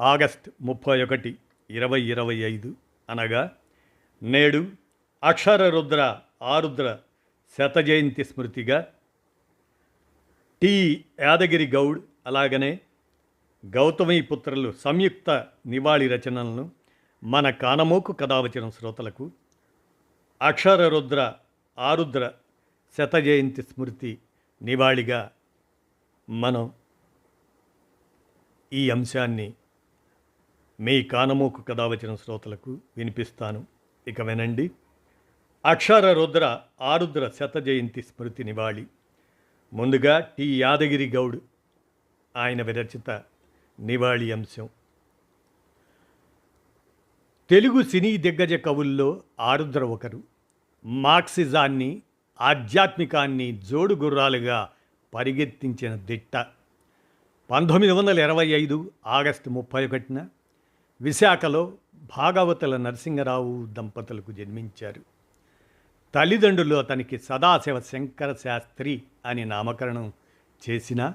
August ముప్పై ఒకటి ఇరవై ఇరవై ఐదు అనగా నేడు అక్షర రుద్ర ఆరుద్ర శత జయంతి స్మృతిగా టి. యాదగిరి గౌడ్ అలాగనే గౌతమి పుత్రులు సంయుక్త నివాళి రచనలను మన కానమోకు కథావచనం శ్రోతలకు అక్షర రుద్ర ఆరుద్ర శత జయంతి స్మృతి నివాళిగా మనం ఈ అంశాన్ని మీ కానమోకు కథ వచ్చిన శ్రోతలకు వినిపిస్తాను. ఇక వినండి. అక్షర రుద్ర ఆరుద్ర శత జయంతి స్మృతి నివాళి. ముందుగా టి యాదగిరి గౌడ్ ఆయన విరచిత నివాళి అంశం. తెలుగు సినీ దిగ్గజ కవుల్లో ఆరుద్ర ఒకరు. మార్క్సిజాన్ని ఆధ్యాత్మికాన్ని జోడుగుర్రాలుగా పరిగెత్తించిన దిట్ట. పంతొమ్మిది వందల ఇరవై ఐదు ఆగస్టు ముప్పై ఒకటిన విశాఖలో భాగవతుల నరసింహరావు దంపతులకు జన్మించారు. తల్లిదండ్రులు అతనికి సదాశివ శంకర శాస్త్రి అని నామకరణం చేసిన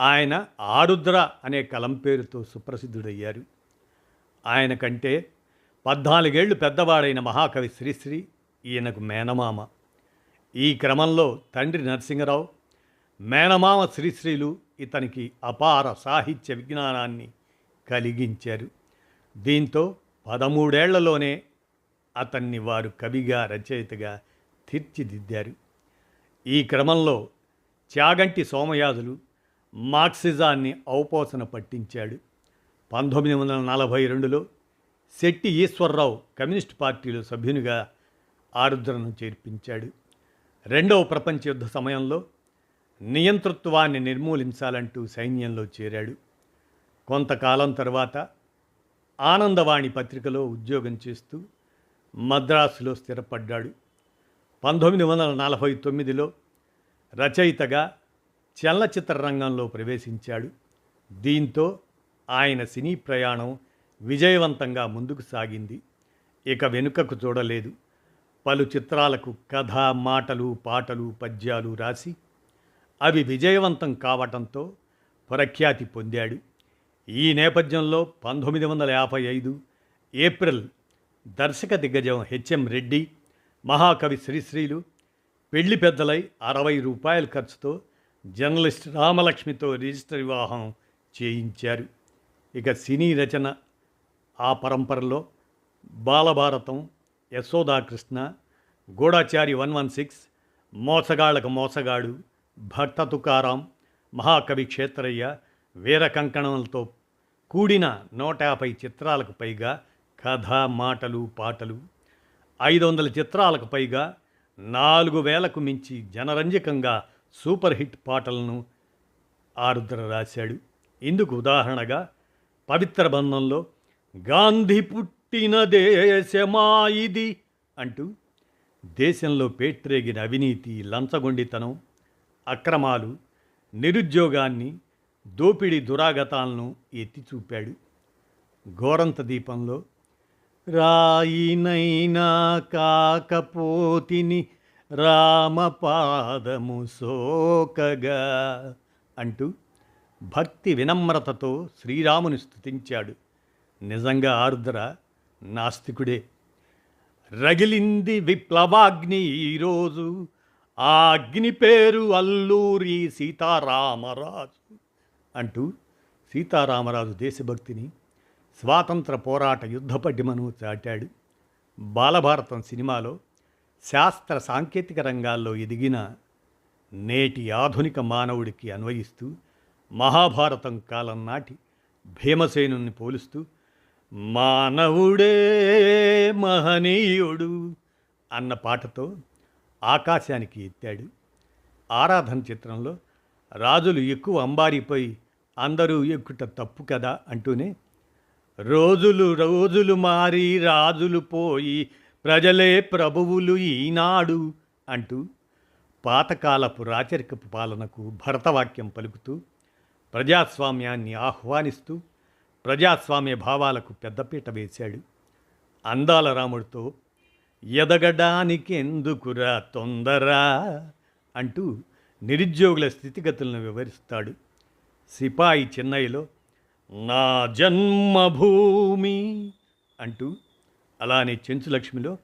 ఆయన ఆరుద్ర అనే కలం పేరుతో సుప్రసిద్ధుడయ్యారు. ఆయన కంటే పద్నాలుగేళ్ళు పెద్దవాడైన మహాకవి శ్రీశ్రీ ఈయనకు మేనమామ. ఈ క్రమంలో తండ్రి నరసింహరావు మేనమామ శ్రీశ్రీలు ఇతనికి అపార సాహిత్య విజ్ఞానాన్ని కలిగించారు. దీంతో పదమూడేళ్ళలోనే అతన్ని వారు కవిగా రచయితగా తీర్చిదిద్దారు. ఈ క్రమంలో చాగంటి సోమయాజులు మార్క్సిజాన్ని ఔపోసన పట్టించాడు. పంతొమ్మిది వందల నలభై రెండులో శెట్టి ఈశ్వరరావు కమ్యూనిస్ట్ పార్టీలో సభ్యునిగా ఆరుద్రను చేర్పించాడు. రెండవ ప్రపంచ యుద్ధ సమయంలో నియంతృత్వాన్ని నిర్మూలించాలంటూ సైన్యంలో చేరాడు. కొంతకాలం తర్వాత ఆనందవాణి పత్రికలో ఉద్యోగం చేస్తూ మద్రాసులో స్థిరపడ్డాడు. పంతొమ్మిది వందల నలభై తొమ్మిదిలో రచయితగా చలనచిత్ర రంగంలో ప్రవేశించాడు. దీంతో ఆయన సినీ ప్రయాణం విజయవంతంగా ముందుకు సాగింది. ఇక వెనుకకు చూడలేదు. పలు చిత్రాలకు కథ మాటలు పాటలు పద్యాలు రాసి అవి విజయవంతం కావటంతో ప్రఖ్యాతి పొందాడు. ఈ నేపథ్యంలో పంతొమ్మిది వందల యాభై ఐదు ఏప్రిల్ దర్శక దిగ్గజం హెచ్ఎం రెడ్డి మహాకవి శ్రీశ్రీలు పెళ్ళి పెద్దలై అరవై రూపాయల ఖర్చుతో జర్నలిస్ట్ రామలక్ష్మితో రిజిస్టర్ వివాహం చేయించారు. ఇక సినీ రచన ఆ పరంపరలో Balabharatam Yashoda Krishna Gudachari one one six మోసగాళ్ళకు మోసగాడు భక్త తుకారాం మహాకవి క్షేత్రయ్య వీర కంకణంతో కూడిన నూట యాభై చిత్రాలకు పైగా కథ మాటలు పాటలు ఐదు వందల చిత్రాలకు పైగా నాలుగు వేలకు మించి జనరంజకంగా సూపర్ హిట్ పాటలను ఆరుద్ర రాశాడు. ఇందుకు ఉదాహరణగా పవిత్ర బంధంలో గాంధీ పుట్టిన దేశమా ఇది అంటూ దేశంలో పేట్రేగిన అవినీతి లంచగొండితనం అక్రమాలు నిరుద్యోగాన్ని దోపిడీ దురాగతాలను ఎత్తి చూపాడు. గోరంత దీపంలో రాయినైనా కాకపోతిని రామపాదము సోకగా అంటూ భక్తి వినమ్రతతో శ్రీరాముని స్తుతించాడు. నిజంగా ఆరుద్ర నాస్తికుడే. రగిలింది విప్లవాగ్ని ఈరోజు ఆ అగ్ని పేరు అల్లూరి సీతారామరాజు. అంటూ సీతారామరాజు దేశభక్తిని స్వాతంత్ర పోరాట యుద్ధపడ్డిమను చాటాడు. బాలభారతం సినిమాలో శాస్త్ర సాంకేతిక రంగాల్లో ఎదిగిన నేటి ఆధునిక మానవుడికి అన్వయిస్తూ మహాభారతం కాలం నాటి భీమసేనుని పోలుస్తూ మానవుడే మహనీయుడు అన్న పాటతో ఆకాశానికి ఎత్తాడు. ఆరాధన చిత్రంలో రాజులు ఎక్కువ అంబారీపై అందరూ ఎక్కుట తప్పు కదా అంటూనే రోజులు రోజులు మారి రాజులు పోయి ప్రజలే ప్రభువులు ఈనాడు అంటూ పాతకాలపు రాచరికపు పాలనకు భరతవాక్యం పలుకుతూ ప్రజాస్వామ్యాన్ని ఆహ్వానిస్తూ ప్రజాస్వామ్య భావాలకు పెద్దపీట వేశాడు. అందాల రాముడితో ఎదగడానికెందుకురా తొందరా తొందర అంటూ నిరుద్యోగుల స్థితిగతులను వివరిస్తాడు. సిపాయి చెన్నైలో నా జన్మభూమి అంటూ అలానే చెంచులక్ష్మిలో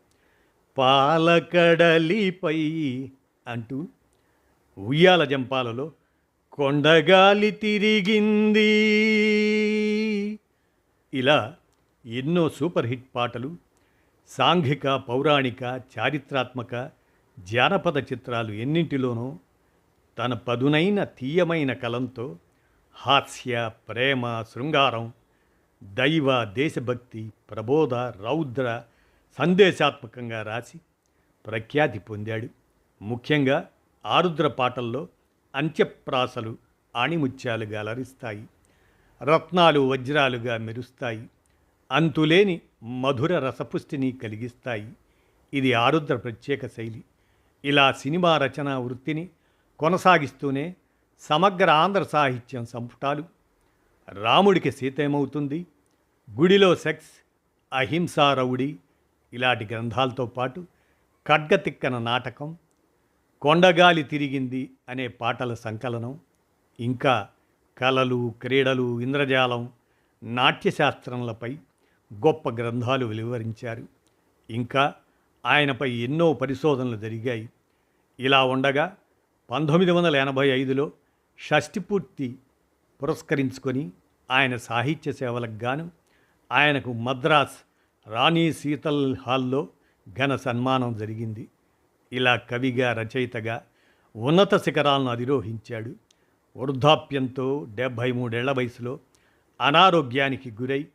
పాలకడలిపై అంటూ ఉయ్యాల జంపాలలో కొండగాలి తిరిగింది. ఇలా ఎన్నో సూపర్ హిట్ పాటలు సాంఘిక పౌరాణిక చారిత్రాత్మక జానపద చిత్రాలు ఎన్నింటిలోనూ తన పదునైన తీయమైన కలంతో హాస్య ప్రేమ శృంగారం దైవ దేశభక్తి ప్రబోధ రౌద్ర సందేశాత్మకంగా రాసి ప్రఖ్యాతి పొందాడు. ముఖ్యంగా ఆరుద్ర పాటల్లో అంత్యప్రాసలు ఆణిముత్యాలుగా అలరిస్తాయి రత్నాలు వజ్రాలుగా మెరుస్తాయి. అంతులేని మధుర రసపుష్టిని కలిగిస్తాయి. ఇది ఆరుద్ర ప్రత్యేక శైలి. ఇలా సినిమా రచనా వృత్తిని కొనసాగిస్తూనే సమగ్ర ఆంధ్ర సాహిత్యం సంపుటాలు. రాముడికి సీత ఏమవుతుంది గుడిలో సెక్స్ అహింసారవుడి ఇలాంటి గ్రంథాలతో పాటు ఖడ్గతిక్కన నాటకం కొండగాలి తిరిగింది అనే పాటల సంకలనం ఇంకా కళలు క్రీడలు ఇంద్రజాలం నాట్యశాస్త్రములపై గొప్ప గ్రంథాలు వెలువరించారు. ఇంకా ఆయనపై ఎన్నో పరిశోధనలు జరిగాయి. ఇలా ఉండగా పంతొమ్మిది వందల ఎనభై ఐదులో షష్టిపూర్తి పురస్కరించుకొని ఆయన సాహిత్య సేవలకు గాను ఆయనకు మద్రాస్ రాణి శీతల్ హాల్లో ఘన సన్మానం జరిగింది. ఇలా కవిగా రచయితగా ఉన్నత శిఖరాలను అధిరోహించాడు. వృద్ధాప్యంతో డెబ్భై మూడేళ్ళ వయసులో అనారోగ్యానికి గురై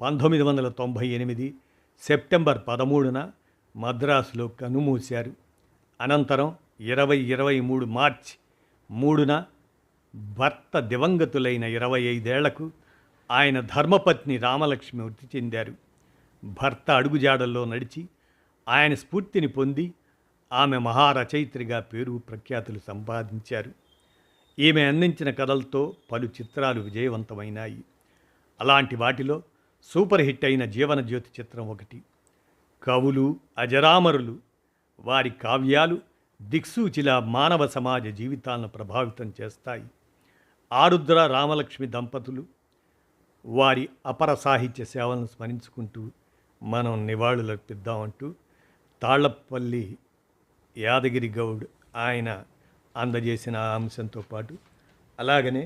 పంతొమ్మిది వందల తొంభై ఎనిమిది సెప్టెంబర్ పదమూడున మద్రాసులో కనుమూశారు. అనంతరం ఇరవై ఇరవై మూడు మార్చి మూడున భర్త దివంగతులైన ఇరవై ఐదేళ్ళకు ఆయన ధర్మపత్ని రామలక్ష్మి మృతి చెందారు. భర్త అడుగుజాడల్లో నడిచి ఆయన స్ఫూర్తిని పొంది ఆమె మహారచయిత్రిగా పేరు ప్రఖ్యాతులు సంపాదించారు. ఈమె అందించిన కథలతో పలు చిత్రాలు విజయవంతమైనాయి. అలాంటి వాటిలో సూపర్ హిట్ అయిన జీవనజ్యోతి చిత్రం ఒకటి. కవులు అజరామరులు వారి కావ్యాలు దిక్సూచిలా మానవ సమాజ జీవితాలను ప్రభావితం చేస్తాయి. ఆరుద్ర రామలక్ష్మి దంపతులు వారి అపర సాహిత్య సేవలను స్మరించుకుంటూ మనం నివాళులర్పిద్దామంటూ తాళ్ళపల్లి యాదగిరి గౌడ్ ఆయన అందజేసిన ఆ అంశంతో పాటు అలాగనే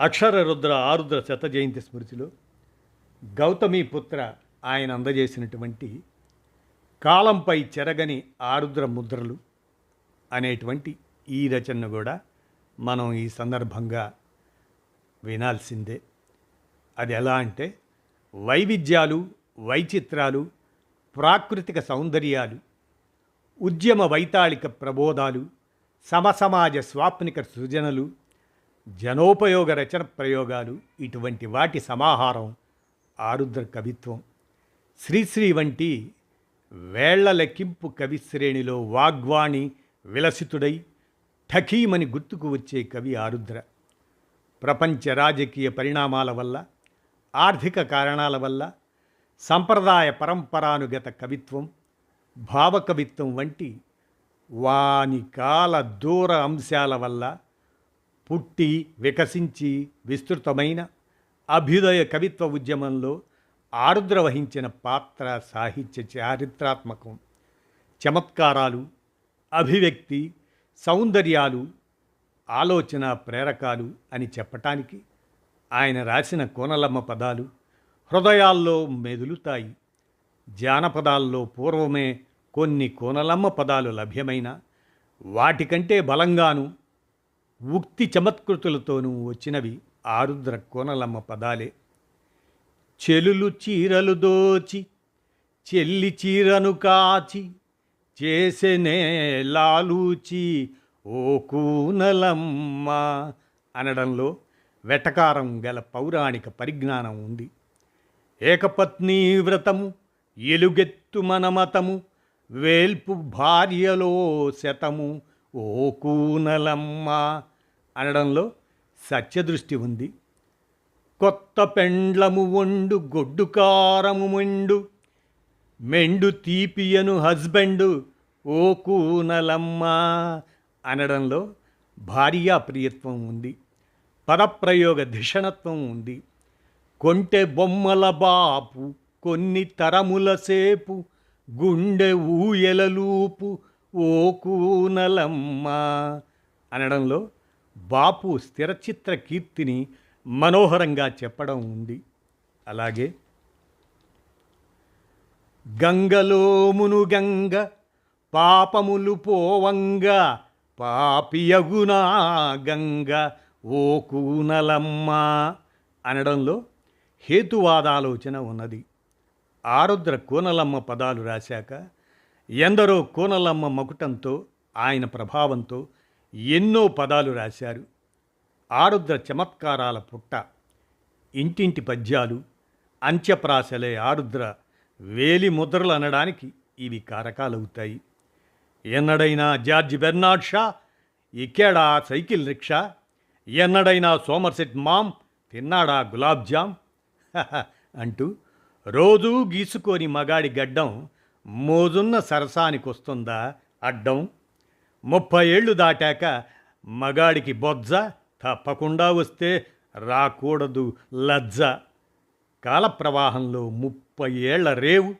అక్షర రుద్ర ఆరుద్ర శత జయంతి స్మృతిలో గౌతమి పుత్ర ఆయన అందజేసినటువంటి కాలంపై చెరగని ఆరుద్ర ముద్రలు అనేటువంటి ఈ రచనను కూడా మనం ఈ సందర్భంగా వినాల్సిందే. అది ఎలా అంటే వైవిధ్యాలు వైచిత్రాలు ప్రాకృతిక సౌందర్యాలు ఉద్యమ వైతాళిక ప్రబోధాలు సమసమాజ స్వాప్నిక సృజనలు జనోపయోగ రచన ప్రయోగాలు ఇటువంటి వాటి సమాహారం ఆరుద్ర కవిత్వం. శ్రీశ్రీ వంటి వేళ్ళ లెక్కింపు కవి శ్రేణిలో వాగ్వాణి విలసితుడై ఠకీమని గుర్తుకు వచ్చే కవి ఆరుద్ర. ప్రపంచ రాజకీయ పరిణామాల వల్ల ఆర్థిక కారణాల వల్ల సంప్రదాయ పరంపరానుగత కవిత్వం భావకవిత్వం వంటి వాని కాల దూర అంశాల వల్ల పుట్టి వికసించి విస్తృతమైన అభ్యుదయ కవిత్వ ఉద్యమంలో ఆరుద్ర వహించిన పాత్ర సాహిత్య చారిత్రాత్మకం చమత్కారాలు అభివ్యక్తి సౌందర్యాలు ఆలోచన ప్రేరకాలు అని చెప్పటానికి ఆయన రాసిన కోనలమ్మ పదాలు హృదయాల్లో మెదులుతాయి. జానపదాల్లో పూర్వమే కొన్ని కోనలమ్మ పదాలు లభ్యమైన వాటికంటే బలంగాను ఉక్తి చమత్కృతులతోనూ వచ్చినవి ఆరుద్ర కోనలమ్మ పదాలే. చెలులు చీరలు దోచి చెల్లి చీరను కాచి చేసెనే లాలూచి ఓ కూనలమ్మ అనడంలో వెటకారం గల పౌరాణిక పరిజ్ఞానం ఉంది. ఏకపత్నీ వ్రతము ఎలుగెత్తు మనమతము వేల్పు భార్యలో శతము ఓ కూనలమ్మ అనడంలో సత్యదృష్టి ఉంది. కొత్త పెండ్లము వండు గొడ్డు కారము మొండు మెండు తీపియను హస్బెండు ఓ కూనలమ్మ అనడంలో భార్యా ప్రియత్వం ఉంది పరప్రయోగ ధిషణత్వం ఉంది. కొంటె బొమ్మల బాపు కొన్ని తరముల సేపు గుండె ఊయలలూపు ఓ కూనలమ్మ అనడంలో బాపు స్థిరచిత్ర కీర్తిని మనోహరంగా చెప్పడం ఉంది. అలాగే గంగలో మునుగంగ పాపములు పోవంగ పాపియగునా గంగ ఓ కూనలమ్మ అనడంలో హేతువాదాలోచన ఉన్నది. ఆరుద్ర కూనలమ్మ పదాలు రాశాక ఎందరో కూనలమ్మ మకుటంతో ఆయన ప్రభావంతో ఎన్నో పదాలు రాశారు. ఆరుద్ర చమత్కారాల పుట్ట ఇంటింటి పద్యాలు అంత్యప్రాసలే ఆరుద్ర వేలి ముద్రలు అనడానికి ఇవి కారకాలవుతాయి. ఎన్నడైనా జార్జ్ బెర్నాడ్ షా ఎక్కాడా సైకిల్ రిక్షా ఎన్నడైనా సోమర్సెట్ మామ్ తిన్నాడా గులాబ్ జామ్? అంటూ రోజూ గీసుకొని మగాడి గడ్డం మోజున్న సరసానికొస్తుందా అడ్డం? ముప్పై ఏళ్ళు దాటాక మగాడికి బొజ్జ తప్పకుండా వస్తే రాకూడదు లజ్జ. కాలప్రవాహంలో ముప్పై ఏళ్ళ రేవు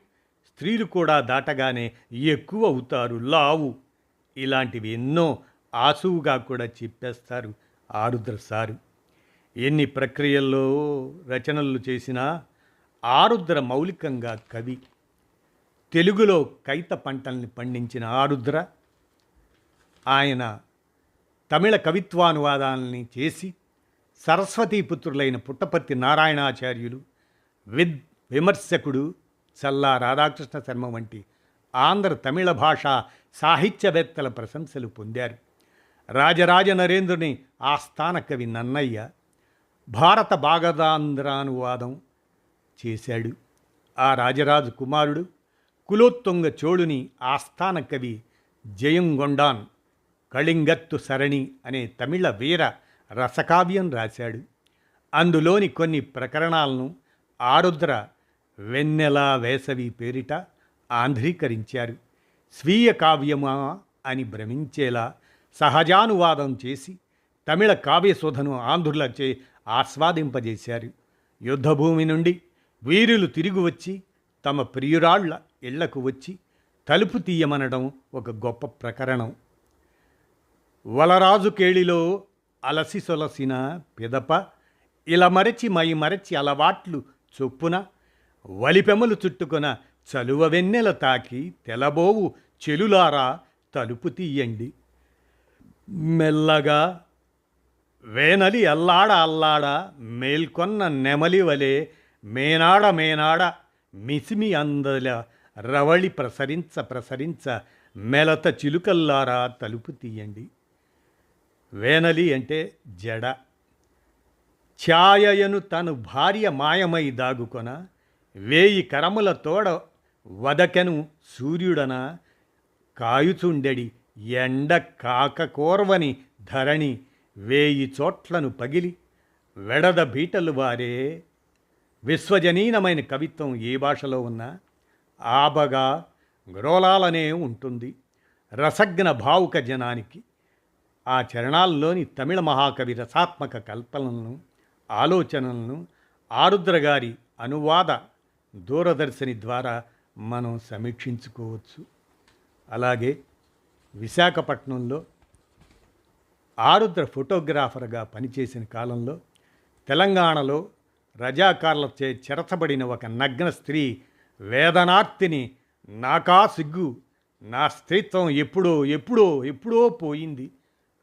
స్త్రీలు కూడా దాటగానే ఎక్కువ అవుతారు లావు. ఇలాంటివి ఎన్నో ఆసువుగా కూడా చెప్పేస్తారు ఆరుద్ర సారు ఎన్ని ప్రక్రియల్లో రచనలు చేసినా ఆరుద్ర మౌలికంగా కవి. తెలుగులో కైత పంటల్ని పండించిన ఆరుద్ర. ఆయన తమిళ కవిత్వానువాదాలని చేసి సరస్వతీపుత్రులైన పుట్టపర్తి నారాయణాచార్యులు విద్ విమర్శకుడు చల్లా రాధాకృష్ణ శర్మ వంటి ఆంధ్ర తమిళ భాషా సాహిత్యవేత్తల ప్రశంసలు పొందారు. రాజరాజ నరేంద్రుని ఆస్థాన కవి నన్నయ్య భారత భాగదాంధ్రానువాదం చేశాడు. ఆ రాజరాజు కుమారుడు కులోత్తుంగ చోళుని ఆస్థాన కవి జయంగొండాన్ కళింగత్తు సరణి అనే తమిళ వీర రసకావ్యం రాశాడు. అందులోని కొన్ని ప్రకరణాలను ఆరుద్ర వెన్నెల వేసవి పేరిట ఆంధ్రీకరించారు. స్వీయ కావ్యమా అని భ్రమించేలా సహజానువాదం చేసి తమిళ కావ్యశోధను ఆంధ్రులచే ఆస్వాదింపజేశారు. యుద్ధభూమి నుండి వీరులు తిరిగి వచ్చి తమ ప్రియురాళ్ళ ఇళ్ళకు వచ్చి తలుపు తీయమనడం ఒక గొప్ప ప్రకరణం. వలరాజు కేళిలో అలసి సొలసిన పిదప ఇలా మరచి మై మరచి అలవాట్లు చొప్పున వలిపెమలు చుట్టుకొన చలువ వెన్నెల తాకి తెలబోవు చెలులారా తలుపు తీయండి. మెల్లగా వేనలి అల్లాడ అల్లాడ మేల్కొన్న నెమలి వలె మేనాడ మేనాడ మిసిమి అందల రవళి ప్రసరించ ప్రసరించ మెలత చిలుకల్లారా తలుపు తీయండి. వేనలి అంటే జడ. ఛాయయను తను భార్య మాయమై దాగుకొన వేయి కరముల తోడ వదకెను సూర్యుడన? కాయుచుండెడి ఎండ కాకకోర్వని ధరణి వేయి చోట్లను పగిలి వెడద బీటలు వారే. విశ్వజనీనమైన కవిత్వం ఏ భాషలో ఉన్నా ఆబగా గ్రోలాలనే ఉంటుంది. రసజ్ఞ భావుక జనానికి ఆ చరణాల్లోని తమిళ మహాకవి రసాత్మక కల్పనలను ఆలోచనలను ఆరుద్ర గారి అనువాద దూరదర్శని ద్వారా మనం సమీక్షించుకోవచ్చు. అలాగే విశాఖపట్నంలో ఆరుద్ర ఫోటోగ్రాఫర్గా పనిచేసిన కాలంలో తెలంగాణలో రజాకార్లచే చెరచబడిన ఒక నగ్న స్త్రీ వేదనార్తిని నాకా సిగ్గు నా స్త్రీత్వం ఎప్పుడో ఎప్పుడో ఎప్పుడో పోయింది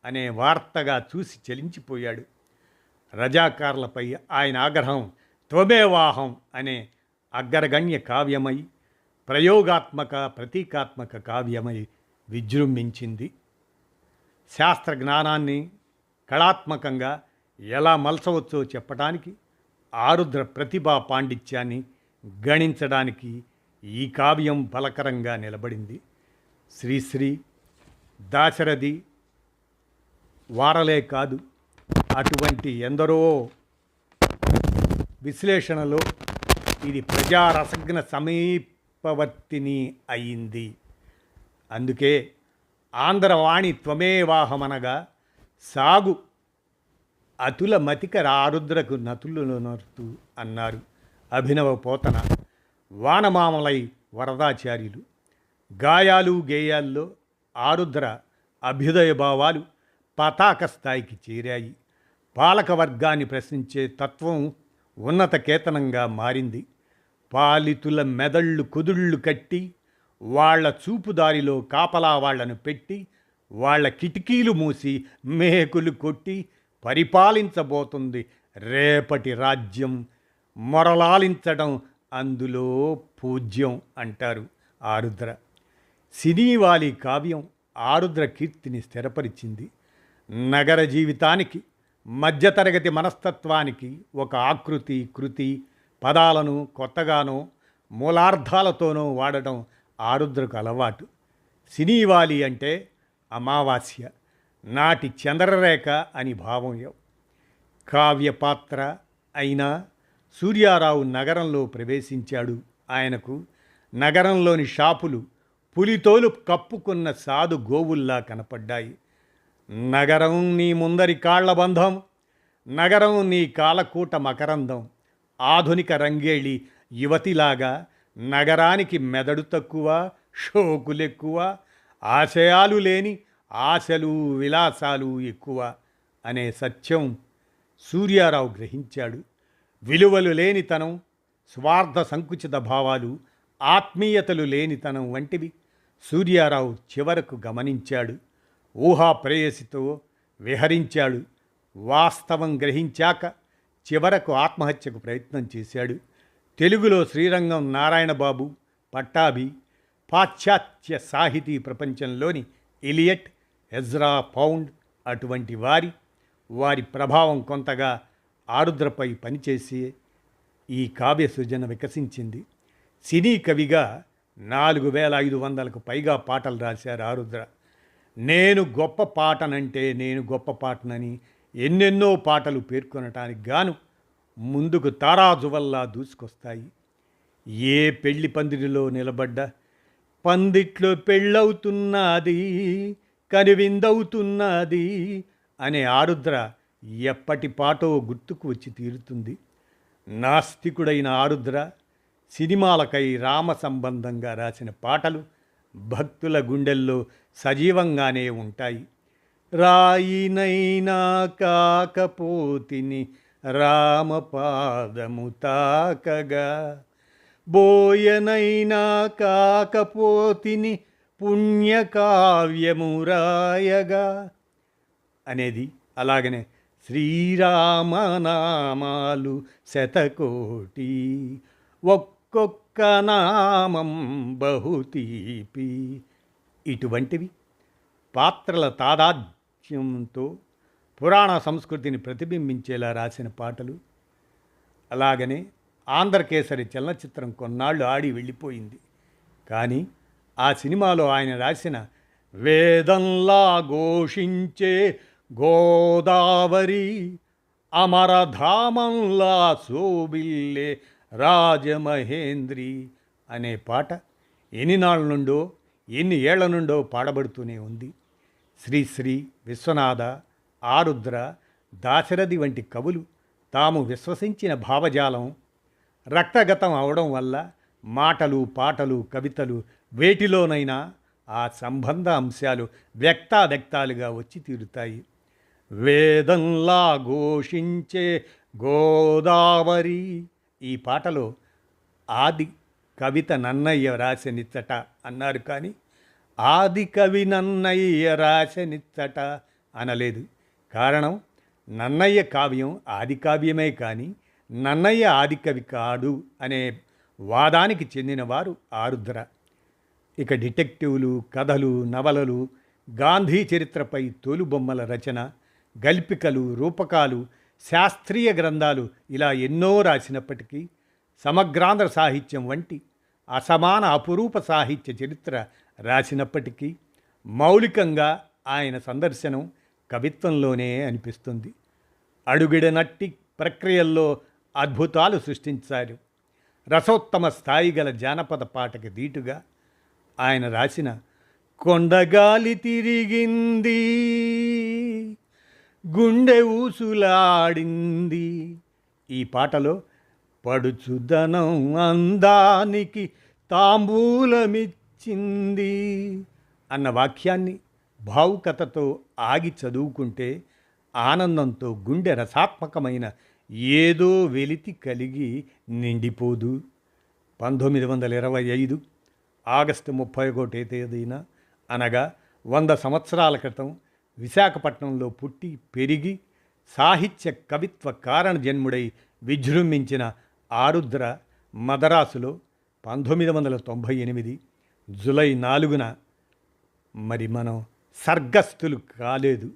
అనే వార్తగా చూసి చలించిపోయాడు. రజాకార్లపై ఆయన ఆగ్రహం త్వమేవాహం అనే అగ్రగణ్య కావ్యమై ప్రయోగాత్మక ప్రతీకాత్మక కావ్యమై విజృంభించింది. శాస్త్ర జ్ఞానాన్ని కళాత్మకంగా ఎలా మలచవచ్చో చెప్పడానికి ఆరుద్ర ప్రతిభా పాండిత్యాన్ని గణించడానికి ఈ కావ్యం బలకరంగా నిలబడింది. శ్రీశ్రీ దాశరథి వారలే కాదు అటువంటి ఎందరో విశ్లేషణలో ఇది ప్రజారసజ్ఞ సమీపవర్తిని అయింది. అందుకే ఆంధ్రవాణి త్వమేవాహమనగా సాగు అతుల మతిక ఆరుద్రకు నతులు నరుతూ అన్నారు అభినవ పోతన వానమామలై వరదాచార్యులు. గాయాలు గేయాల్లో ఆరుద్ర అభ్యుదయ భావాలు పతాక స్థాయికి చేరాయి. పాలక వర్గాన్ని ప్రశ్నించే తత్వం ఉన్నత కేతనంగా మారింది. పాలితుల మెదళ్ళు కుదుళ్ళు కట్టి వాళ్ళ చూపుదారిలో కాపలా వాళ్ళను పెట్టి వాళ్ళ కిటికీలు మూసి మేకులు కొట్టి పరిపాలించబోతుంది రేపటి రాజ్యం. మొరలాలించడం అందులో పూజ్యం అంటారు ఆరుద్ర. సినీవాలి కావ్యం ఆరుద్ర కీర్తిని స్థిరపరిచింది నగర జీవితానికి. మధ్యతరగతి మనస్తత్వానికి ఒక ఆకృతి కృతి పదాలను కొత్తగానో మూలార్థాలతోనో వాడటం ఆరుద్రకు అలవాటు. సినీవాలి అంటే అమావాస్య నాటి చంద్రరేఖ అని భావం కావ్య పాత్ర అయినా సూర్యారావు నగరంలో ప్రవేశించాడు ఆయనకు. నగరంలోని షాపులు పులితోలు కప్పుకున్న సాధు గోవుల్లా కనపడ్డాయి. నగరం నీ ముందరి కాళ్ళ బంధం నగరం నీ కాలకూట మకరందం. ఆధునిక రంగేళి యువతిలాగా నగరానికి మెదడు తక్కువ షోకులెక్కువ ఆశయాలు లేని ఆశలు విలాసాలు ఎక్కువ అనే సత్యం సూర్యారావు గ్రహించాడు. విలువలు లేనితనం స్వార్థ సంకుచిత భావాలు ఆత్మీయతలు లేనితనం వంటివి సూర్యారావు చివరకు గమనించాడు. ఊహా ప్రేయసితో విహరించాడు. వాస్తవం గ్రహించాక చివరకు ఆత్మహత్యకు ప్రయత్నం చేశాడు. తెలుగులో శ్రీరంగం నారాయణబాబు పట్టాభి పాశ్చాత్య సాహితీ ప్రపంచంలోని ఇలియట్ ఎజ్రా పౌండ్ అటువంటి వారి వారి ప్రభావం కొంతగా ఆరుద్రపై పనిచేసి ఈ కావ్య సృజన వికసించింది. సినీ కవిగా నాలుగు వేల ఐదు వందలకు పైగా పాటలు రాశారు ఆరుద్ర. నేను గొప్ప పాటనంటే నేను గొప్ప పాటనని ఎన్నెన్నో పాటలు పేర్కొనటానికి గాను ముందుకు తారాజు వల్ల దూసుకొస్తాయి. ఏ పెళ్ళి పందిరిలో నిలబడ్డ పందిట్లో పెళ్ళవుతున్నది కనువిందవుతున్నది అనే ఆరుద్ర ఎప్పటి పాటో గుర్తుకు వచ్చి తీరుతుంది. నాస్తికుడైన ఆరుద్ర సినిమాలకై రామ సంబంధంగా రాసిన పాటలు భక్తుల గుండెల్లో సజీవంగానే ఉంటాయి. రాయినైనా కాకపోతిని రామపాదము తాకగా. బోయనైనా కాకపోతిని పుణ్యకావ్యము రాయగా. అనేది అలాగనే శ్రీరామనామాలు శతకోటి. ఒక్కొక్క నామం బహుతీపి ఇటువంటివి. పాత్రల తాదాత్మ్యంతో పురాణ సంస్కృతిని ప్రతిబింబించేలా రాసిన పాటలు. అలాగనే ఆంధ్రకేసరి చలనచిత్రం కొన్నాళ్ళు ఆడి వెళ్ళిపోయింది. కానీ ఆ సినిమాలో ఆయన రాసిన వేదంలా ఘోషించే గోదావరి అమరధామంలా శోభిల్లే రాజమహేంద్రి అనే పాట ఎన్ని నాళ్ళ నుండో ఎన్ని ఏళ్ళ నుండో పాడబడుతూనే ఉంది. శ్రీశ్రీ విశ్వనాథ ఆరుద్ర దాశరథి వంటి కవులు తాము విశ్వసించిన భావజాలం రక్తగతం అవడం వల్ల మాటలు పాటలు కవితలు వేటిలోనైనా ఆ సంబంధ అంశాలు వ్యక్తావ్యక్తాలుగా వచ్చి తీరుతాయి. వేదంలా ఘోషించే గోదావరి ఈ పాటలో ఆది కవిత నన్నయ్య రాసనిచ్చట అన్నారు కానీ ఆది కవి నన్నయ్య రాసనిచ్చట అనలేదు. కారణం నన్నయ్య కావ్యం ఆది కావ్యమే కానీ నన్నయ్య ఆది కవి కాడు అనే వాదానికి చెందినవారు ఆరుద్ర. ఇక డిటెక్టివ్లు కథలు నవలలు గాంధీ చరిత్రపై తోలుబొమ్మల రచన గల్పికలు రూపకాలు శాస్త్రీయ గ్రంథాలు ఇలా ఎన్నో రాసినప్పటికీ సమగ్రాంధ్ర సాహిత్యం వంటి అసమాన అపురూప సాహిత్య చరిత్ర రాసినప్పటికీ మౌలికంగా ఆయన సందర్శనం కవిత్వంలోనే అనిపిస్తుంది. అడుగిడనట్టి ప్రక్రియల్లో అద్భుతాలు సృష్టించారు. రసోత్తమ స్థాయి గల జానపద పాటకి దీటుగా ఆయన రాసిన కొండగాలి తిరిగింది గుండె ఊసులాడింది ఈ పాటలో పడుచుదనం అందానికి తాంబూలమిచ్చింది అన్న వాక్యాన్ని భావుకతతో ఆగి చదువుకుంటే ఆనందంతో గుండె రసాత్మకమైన ఏదో వెలితి కలిగి నిండిపోదు. పంతొమ్మిది వందల ఇరవై ఐదు ఆగస్టు ముప్పై ఒకటి తేదీన అనగా వంద సంవత్సరాల క్రితం విశాఖపట్నంలో పుట్టి పెరిగి సాహిత్య కవిత్వ కారణ జన్ముడై విజృంభించిన ఆరుద్ర మదరాసులో పంతొమ్మిది వందల తొంభై ఎనిమిది జులై నాలుగున మరి మనం సర్గస్థులు కాలేదు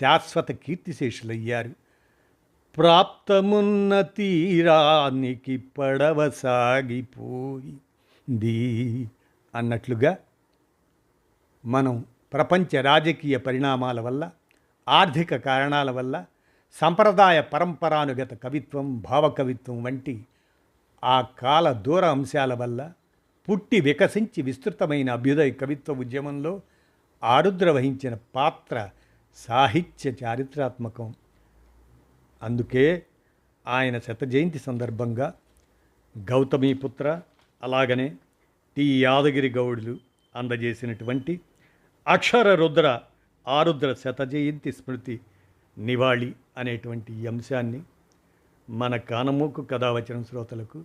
శాశ్వత కీర్తిశేషులయ్యారు. ప్రాప్తమున్న తీరానికి పడవ సాగిపోయింది అన్నట్లుగా మనం ప్రపంచ రాజకీయ పరిణామాల వల్ల ఆర్థిక కారణాల వల్ల సంప్రదాయ పరంపరానుగత కవిత్వం భావకవిత్వం వంటి ఆ కాల దూర అంశాల వల్ల పుట్టి వికసించి విస్తృతమైన అభ్యుదయ కవిత్వ ఉద్యమంలో ఆరుద్ర వహించిన పాత్ర సాహిత్య చారిత్రాత్మకం. అందుకే ఆయన శత జయంతి సందర్భంగా గౌతమీపుత్ర అలాగనే టి యాదగిరి గౌడులు అందజేసినటువంటి అక్షర రుద్ర ఆరుద్ర శత జయంతి స్మృతి నివాళి అనేటువంటి అంశాన్ని మన కానమూకు కథావచన శ్రోతలకు